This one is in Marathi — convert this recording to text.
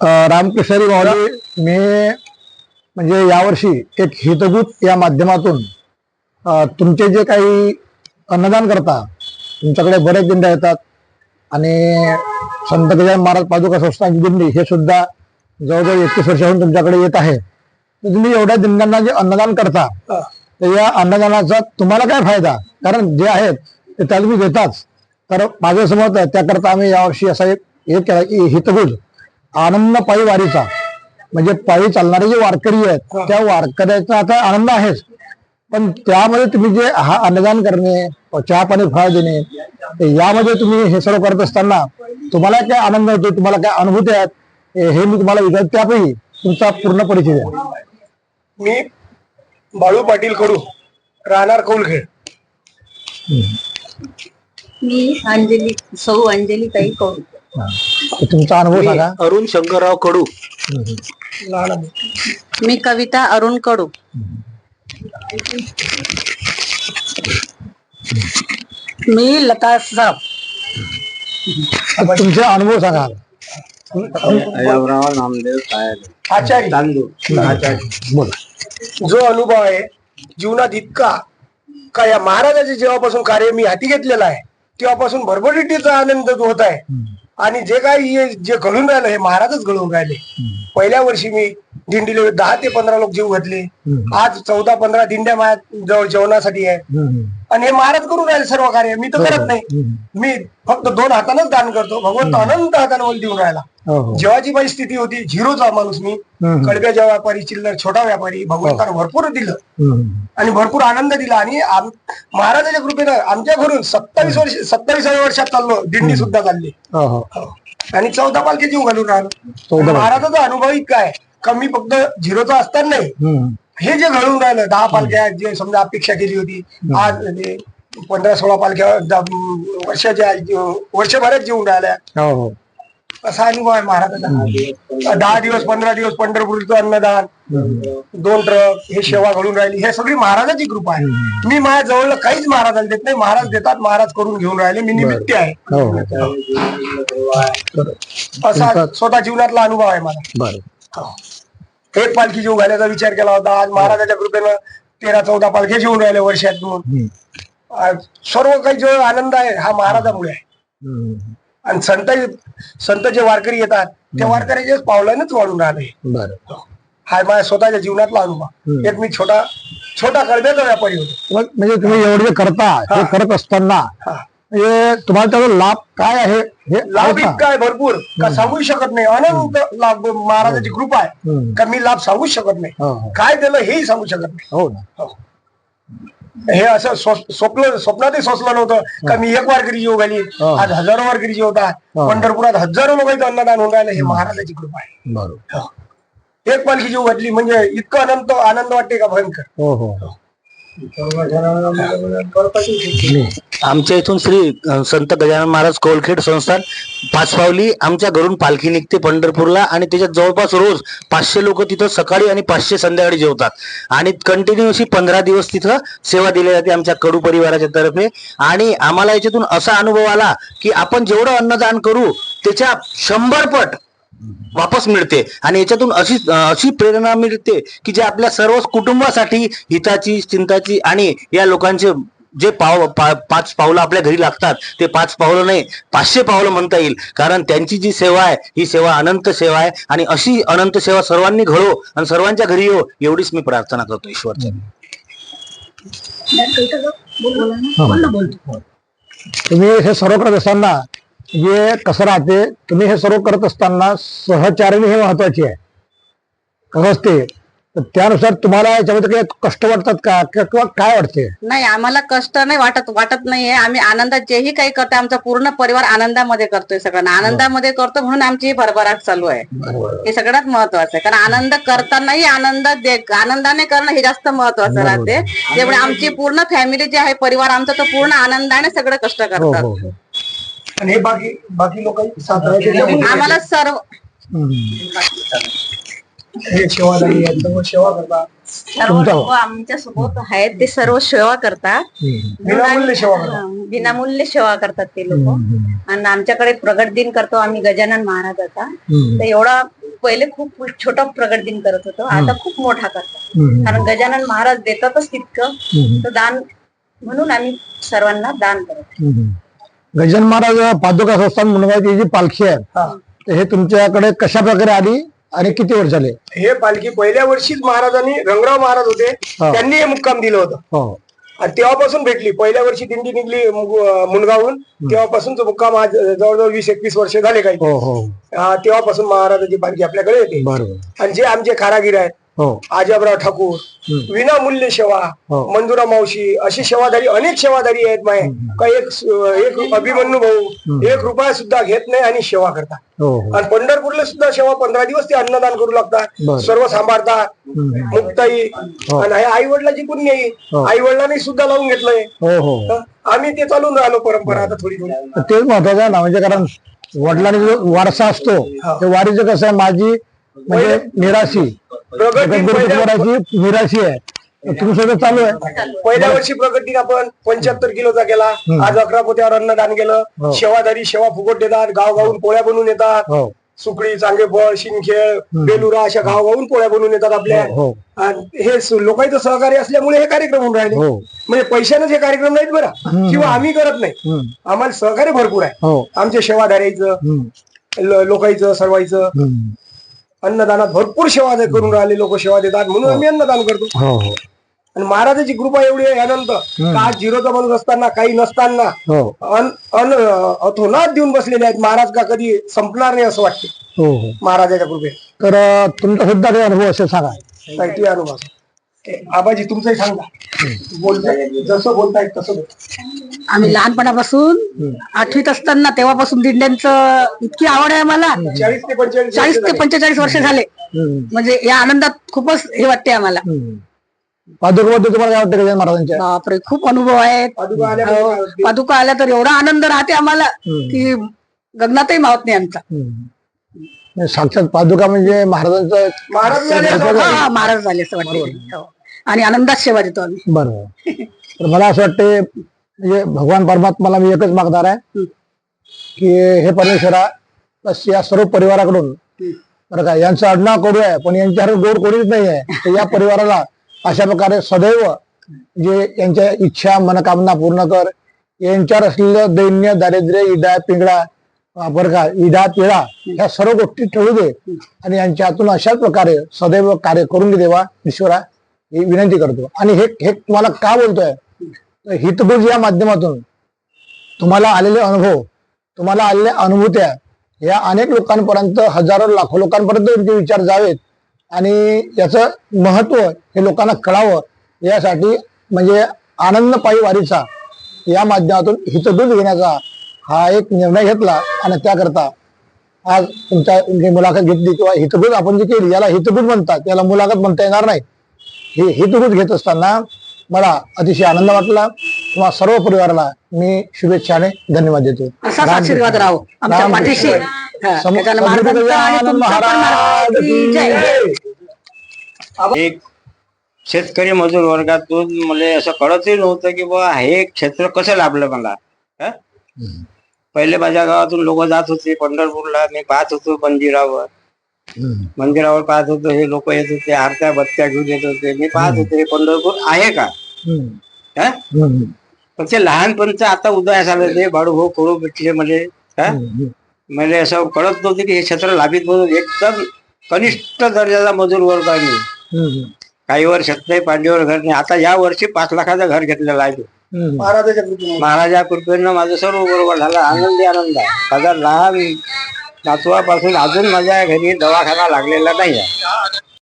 रामकृष्णरी माऊली मी म्हणजे यावर्षी एक हितगुत या माध्यमातून तुमचे जे काही अन्नदान करता तुमच्याकडे बरेच दिंड्या येतात आणि संत गजानन महाराज पादुका संस्थांची दिंडी हे सुद्धा जवळजवळ एकतीस वर्षाहून तुमच्याकडे येत आहे. तर तुम्ही एवढ्या दिंड्यांना जे अन्नदान करता तर या अन्नदानाचा तुम्हाला काय फायदा? कारण जे आहेत ते त्या तुम्ही देताच. तर माझं असं मत आहे त्याकरता आम्ही यावर्षी असा एक हे केला की हितगुज. आनंद पायी वारीचा. म्हणजे पायी चालणारे जे वारकरी आहेत त्या वारकऱ्याचा आता आनंद आहेच. पण त्यामध्ये तुम्ही जे हा अन्नदान करणे चहा पाणी फळ देणे यामध्ये तुम्ही हे सर्व करत असताना तुम्हाला काय आनंद होतो तुम्हाला काय अनुभूती आहेत? हे- मी तुम्हाला विचार त्यापैकी तुमचा पूर्ण परिचय द्या. मी बाळू पाटील कडू राहणार कौलखेड. मी अंजली सौ अंजली ताई कौर तर तुमचा अनुभव सांगा. अरुण शंकरराव कडू. मी कविता अरुण कडू. मी लता साप तर तुमचे अनुभव सांगा. आचार्य. बोला. जो अनुभव आहे जीवनात इतका का या महाराजाचे जेव्हापासून कार्य मी हाती घेतलेलं आहे तेव्हापासून भरभराटीचा आनंद होत आहे. आणि जे काही हे जे घडून राहिलं हे महाराजच घडवून राहिले. पहिल्या वर्षी मी दिंडीला दहा ते पंधरा लोक जीव घातले. आज चौदा पंधरा दिंड्या माझ्या जवळ जेवणासाठी आहे. आणि हे महाराज करून राहिले सर्व कार्य. मी तर करत नाही. मी फक्त दोन हातानच दान करतो. भगवंत अनंत हाताने मला देऊन राहिला. हो हो. जेव्हाची परिस्थिती होती झिरोचा माणूस मी. कडब्याच्या व्यापारी चिल्लर छोटा व्यापारी भगवंतानं भरपूर दिलं. आणि भरपूर आनंद दिला. आणि महाराजाच्या कृपेनं आमच्या घरून सत्तावीस वर्ष सत्तावीसाव्या वर्षात चाललो. दिंडी सुद्धा चालली. हो हो. आणि चौदा पालखी जीव घालून राहिलो. महाराजाचा अनुभव इतका आहे. का मी फक्त झिरोचा असताना. हे जे घडून राहिलं दहा पालख्या जे समजा अपेक्षा केली होती आज पंधरा सोळा पालख्या वर्षाच्या वर्षभरात जेवून राहिल्या. हो हो. असा अनुभव आहे महाराजाचा. दहा दिवस पंधरा दिवस पंढरपूरचं अन्नदान दोन ट्रक हे सेवा घडून राहिली. हे सगळी महाराजाची कृपा आहे. मी माझ्या जवळ काहीच महाराजाला देत नाही. महाराज देतात महाराज करून घेऊन राहिले. मी निमित्त आहे. हो असा स्वतः जीवनातला अनुभव आहे मला. बरं. एक पालखी जीव घालायचा विचार केला होता. आज महाराजाच्या कृपेनं तेरा चौदा पालख्या जेवून राहिले वर्षातून सर्व काही जो आनंद आहे हा महाराजामुळे आहे. आणि संत संत जे वारकरी येतात त्या वारकऱ्याच्या पावलानेच वाढून राहिले बरं. हा. माझ्या स्वतःच्या जीवनातला अनुभव. एक मी छोटा छोटा कळब्याचा व्यापारी होतो. म्हणजे तुम्ही एवढे करता हे. करत असताना हा. तुम्हाला त्याचा लाभ काय आहे? हे लाभ आहे का? इतका आहे भरपूर. का सांगू शकत नाही. अनंत लाभ महाराजाची कृपा आहे. का मी लाभ सांगूच शकत नाही. हो हो. काय दिलं हेही सांगू शकत नाही. हो ना. हे. असं स्व- स्वप्न स्वप्नातही सोचलं नव्हतं. का मी एक वारकरी जीव घाली. हो. आज हजारो वारकरी जीव होता. हो. पंढरपुरात हजारो लोकांचं अन्नदान होऊन राहिलं. हे महाराजाची कृपा आहे. बरोबर. एक पालखी जीव घातली. म्हणजे इतकं अनंत आनंद वाटते का? भयंकर. हो. हो. आमच्या इथून श्री संत गजानन महाराज कोलखेड संस्थान पाचपावली आमच्या घरून पालखी निघते पंढरपूरला आणि त्याच्यात जवळपास रोज पाचशे लोक तिथं सकाळी आणि पाचशे संध्याकाळी जेवतात. आणि कंटिन्युअसली पंधरा दिवस तिथं सेवा दिली जाते आमच्या कडू परिवाराच्या तर्फे. आणि आम्हाला याच्यातून असा अनुभव आला की आपण जेवढं अन्नदान करू त्याच्या शंभर पट वापस मिळते. आणि याच्यातून अशी अशी प्रेरणा मिळते की जे आपल्या सर्व कुटुंबासाठी हिताची चिंताची आणि या लोकांचे जे पाव पा, पाच पावलं आपल्या घरी लागतात ते पाच पावलं नाही पाचशे पावलं म्हणता येईल. कारण त्यांची जी सेवा आहे ही सेवा अनंत सेवा आहे. आणि अशी अनंत सेवा सर्वांनी घडो आणि सर्वांच्या घरी येऊ एवढीच मी प्रार्थना करतो ईश्वरच्या. तुम्ही हे सर्व असताना जे कसं राहते तुम्ही हे सर्व करत असताना सहचारिणी हे महत्वाची आहे. कसं असते तर त्यानुसार तुम्हाला याच्यामध्ये काही कष्ट वाटतात का? किंवा काय वाटते? नाही आम्हाला कष्ट नाही वाटत वाटत नाहीये. आम्ही आनंदात जेही काही करतो आमचा पूर्ण परिवार आनंदामध्ये करतोय सगळ्यांना. आनंदामध्ये करतो म्हणून आमची ही भरभराट चालू आहे. हे सगळ्यात महत्वाचं आहे. कारण आनंद करतानाही आनंद दे आनंदाने करणं हे जास्त महत्वाचं राहते. त्यामुळे आमची पूर्ण फॅमिली जी आहे परिवार आमचा तो पूर्ण आनंदाने सगळे कष्ट हो करतात. हो हो. आणि हे बाकी बाकी लोक साथ आम्हाला सर्व. हे सेवा सर्व लोक आमच्यासोबत आहेत ते सर्व सेवा करतात. विनामूल्य सेवा करतात हा, विनामूल्य सेवा करतात ते लोक. आणि आमच्याकडे प्रगट दिन करतो आम्ही गजानन महाराजाचा. तर एवढा पहिले खूप छोटा प्रगट दिन करत होतो आता खूप मोठा करतो. कारण गजानन महाराज देतातच तितकं. तर दान म्हणून आम्ही सर्वांना दान करतो. गजानन महाराज पादुका संस्थान मुंबईची जी पालखी आहे हा. तर हे तुमच्याकडे कशा प्रकारे आली आणि किती वर्ष झाले? हे पालखी पहिल्या वर्षीच महाराजांनी रंगराव महाराज होते. त्यांनी हे मुक्काम दिलं होतं. हो. आणि तेव्हापासून भेटली पहिल्या वर्षी दिंडी निघली मुनगावहून तेव्हापासूनच मुक्काम आज जवळजवळ वीस एकवीस वर्ष झाले काही. हो. हो तेव्हापासून महाराजाची पालखी आपल्याकडे येते. बरोबर. आणि जे आमचे कारागीर आहेत आजबराव ठाकूर. विनामूल्य सेवा हो. मंजुरा मावशी अशी सेवाधारी अनेक सेवाधारी आहेत माय. का एक एक अभिमन्यू भाऊ एक रुपया सुद्धा घेत नाही आणि सेवा करतात. हो हो. आणि पंढरपूरला सुद्धा सेवा पंधरा दिवस ते अन्नदान करू लागतात. सर्व सांभाळतात. मुक्ताई आणि हे आई वडिलाची पुण्य हो. आई वडिलांनी सुद्धा लावून घेतलंय. हो हो हं? आम्ही ते चालून राहिलो परंपरा आता थोडी थोडी. तेच महत्वाचं ना म्हणजे कारण वडिलांनी जो वारसा असतो ते वारीचं कसं आहे माझी म्हणजे निराशी. निराशी आहे. चालू आहे. पहिल्या वर्षी प्रगती आपण पंच्याहत्तर किलोचा केला. आज अकरा पोत्यावर अन्नदान हो. केलं सेवाधारी सेवा फुकट देतात. गाव गावून पोळ्या बनवून येतात. हो. सुकडी चांगेफळ शिंदखेळ बेलुरा अशा गाव गावून पोळ्या बनवून येतात आपल्या. हो हे. लोकांचं सहकार्य असल्यामुळे हे कार्यक्रम होऊन राहिले. हो. म्हणजे पैशानेच हे कार्यक्रम नाहीत बरं. किंवा आम्ही करत नाही. आम्हाला सहकार्य भरपूर आहे. हो. आमच्या. ल- लोकांचं सर्वांचं. अन्नदानात भरपूर सेवा दे- करून राहिले लोक सेवा देतात म्हणून आम्ही अन्नदान करतो. हो हो. आणि महाराजाची कृपा एवढी आहे अनंत का आज झिरोचा माणूस असताना काही नसताना हो. अन अन अथोनात देऊन बसलेले आहेत. महाराज का कधी संपणार नाही असं वाटते. हो हो. महाराजाच्या कृपे तर अं, तुमचा सुद्धा काही अनुभव असेल सांगा. काही अनुभव. ए, आबाजी तुमचंही सांगा बोलताय जसं बोलताय तसं बोलताय. आम्ही लहानपणापासून आठवीत असताना तेव्हापासून दिंड्यांचं इतकी आवड आहे मला चाळीस ते पंचेचाळीस चाळीस वर्ष ते झाले. पंचेचाळीस वर्ष झाले. म्हणजे या आनंदात खूपच हे वाटते आम्हाला. पादुकाबद्दल तुम्हाला काय वाटतं गजानन महाराजांच्या? बापरे खूप अनुभव आहेत. पादुका हो, आल्या तर एवढा आनंद राहते आम्हाला की गगनातही मावत नाही आमचा. साक्षात पादुका म्हणजे महाराजांचं महाराज झाले असं वाटतं. आणि आनंदात सेवा देतो आम्ही. बरोबर. तर मला असं वाटते म्हणजे भगवान परमात्माला मी एकच मागणार आहे की हे परमेश्वरा बस या सर्व परिवाराकडून बरं का यांचं आडनाव कडू आहे पण यांच्यावर गोड कोणीच नाही आहे. तर या परिवाराला अशा प्रकारे सदैव जे यांच्या इच्छा मनकामना पूर्ण कर. यांच्यावर असलेलं दैन्य दारिद्र्य इडा पिंगळा बरं का इडा पिळा ह्या सर्व गोष्टी ठेवू दे. आणि यांच्या हातून अशाच प्रकारे सदैव कार्य करून देवा ईश्वरा. ही विनंती करतो. आणि हे हे तुम्हाला का बोलतोय? तर या माध्यमातून तुम्हाला आलेले अनुभव तुम्हाला आलेल्या अनुभूत्या या अनेक लोकांपर्यंत हजारो लाखो लोकांपर्यंत तुमचे विचार जावेत. आणि याचं महत्त्व हे लोकांना कळावं यासाठी म्हणजे आनंद पायी वारीचा या माध्यमातून हितदूत घेण्याचा हा एक निर्णय घेतला आणि त्याकरता आज तुमच्या मुलाखत घेतली किंवा हितगुज आपण जी केली याला हितगुज म्हणतात. याला मुलाखत म्हणता येणार नाही. हे हितगुज घेत असताना मला अतिशय आनंद वाटला. किंवा सर्व परिवाराला मी शुभेच्छाने धन्यवाद देतो. असाच आशीर्वाद राहो. आमच्या पाठीशी. हा, एक शेतकरी मजूर वर्गातून मला असं कळतही नव्हतं की बा हे क्षेत्र कसं लाभलं मला. हं? पहिले माझ्या गावातून लोक जात होते पंढरपूरला. मी पाहत होतो मंदिरावर. मंदिरावर पाहत होतो हे लोक येत होते आरत्या बत्त्या घेऊन येत होते मी पाहत होते हे पंढरपूर आहे का हम्म. हं? हम्म. पण ते लहानपणचं आता उदयास आलं ते बाळूभाऊ करू भेटले म्हणजे हं? मला असं कळत नव्हतं की हे क्षेत्र लाभित म्हणून एकदम कनिष्ठ दर्जाचा मजूर वर्ग. हम्म. काही वर्षात नाही पांडीवर घर नाही आता या वर्षी पाच लाखाचं घर घेतलेलं आहे. महाराजाच्या कृपेने महाराजा कृपेनं माझं सर्व बरोबर झालं आनंदी आनंद आहे माझा लहान नातवापासून अजून माझ्या घरी दवाखाना लागलेला नाही आहे